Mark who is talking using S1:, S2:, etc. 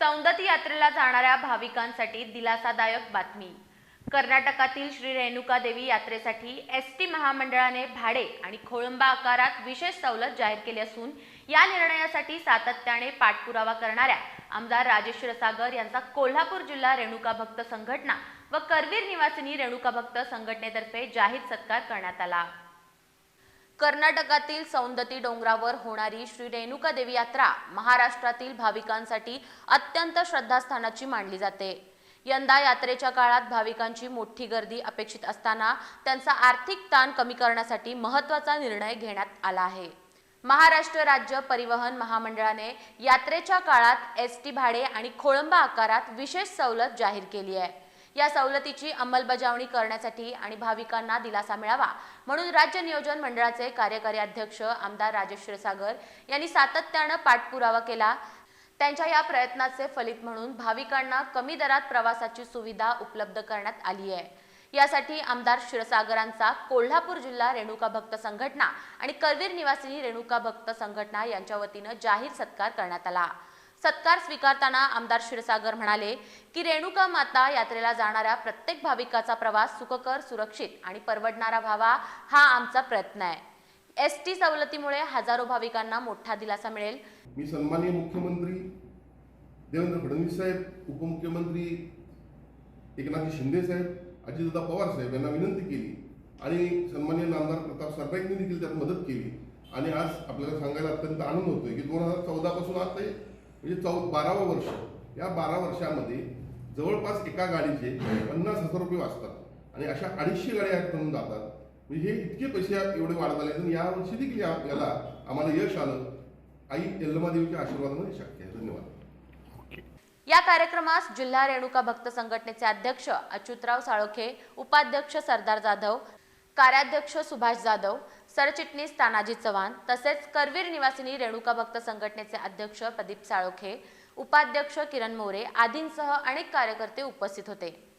S1: सौंदती यात्रेला जाणाऱ्या भाविकांसाठी दिलासादायक बातमी. कर्नाटकातील श्री रेणुका देवी यात्रेसाठी एस टी महामंडळाने भाडे आणि खोळंबा आकारात विशेष सवलत जाहीर केली असून या निर्णयासाठी सातत्याने पाठपुरावा करणाऱ्या आमदार राजेश रसागर यांचा कोल्हापूर जिल्हा रेणुका भक्त संघटना व करवीर निवासिनी रेणुका भक्त संघटनेतर्फे जाहीर सत्कार करण्यात आला. कर्नाटकातील सौंदती डोंगरावर होणारी श्री रेणुका देवी यात्रा महाराष्ट्रातील भाविकांसाठी अत्यंत श्रद्धास्थानाची मानली जाते. यंदा यात्रेच्या काळात भाविकांची मोठी गर्दी अपेक्षित असताना त्यांचा आर्थिक ताण कमी करण्यासाठी महत्त्वाचा निर्णय घेण्यात आला आहे. महाराष्ट्र राज्य परिवहन महामंडळाने यात्रेच्या काळात एस टी भाडे आणि खोळंबा आकारात विशेष सवलत जाहीर केली आहे. या सवलतीची अंमलबजावणी करण्यासाठी आणि भाविकांना दिलासा मिळावा. म्हणून राज्य नियोजन मंडळाचे कार्यकारी अध्यक्ष आमदार राजेश क्षीरसागर यांनी सातत्यानं पाठपुरावा केला. त्यांच्या या प्रयत्नाचे फलित म्हणून भाविकांना कमी दरात प्रवासाची सुविधा उपलब्ध करण्यात आली आहे. यासाठी आमदार क्षीरसागरांचा कोल्हापूर जिल्हा रेणुका भक्त संघटना आणि करवीर निवासिनी रेणुका भक्त संघटना यांच्या वतीनं जाहीर सत्कार करण्यात आला. सत्कार स्वीकारताना आमदार क्षीरसागर म्हणाले की रेणुका माता यात्रेला जाणाऱ्या प्रत्येक भाविकाचा प्रवास सुखकर सुरक्षित आणि परवडणारा व्हावा हा आमचा प्रयत्न आहे. एस टी सवलतीमुळे हजारो भाविकांना मोठा दिलासा मिळेल.
S2: मी सन्माननीय मुख्यमंत्री देवेंद्र फडणवीस साहेब उपमुख्यमंत्री एकनाथजी शिंदे साहेब अजितदादा पवार साहेब यांना विनंती केली आणि सन्माननीय आमदार प्रताप सरनाईकने देखील त्यात मदत केली. आणि आज आपल्याला सांगायला अत्यंत आनंद होतोय की दोन हजार चौदा पासून म्हणजे चौ बारावं वर्ष. या बारा वर्षामध्ये जवळपास एका गाडीचे पन्नास हजार रुपये वाचतात. आणि अशा अडीचशे गाड्या म्हणून जातात. म्हणजे हे इतके पैसे एवढे वाढत आले या यावर्षी देखील आपल्याला आम्हाला यश आलं. आई यल्लमादेवीच्या आशीर्वादामध्ये शक्य आहे. धन्यवाद.
S1: या कार्यक्रमास जिल्हा रेणुका भक्त संघटनेचे अध्यक्ष अच्युतराव साळोखे उपाध्यक्ष सरदार जाधव कार्याध्यक्ष सुभाष जाधव सरचिटणीस तानाजी चव्हाण तसेच करवीर निवासिनी रेणुका भक्त संघटनेचे अध्यक्ष प्रदीप साळोखे उपाध्यक्ष किरण मोरे आदींसह अनेक कार्यकर्ते उपस्थित होते.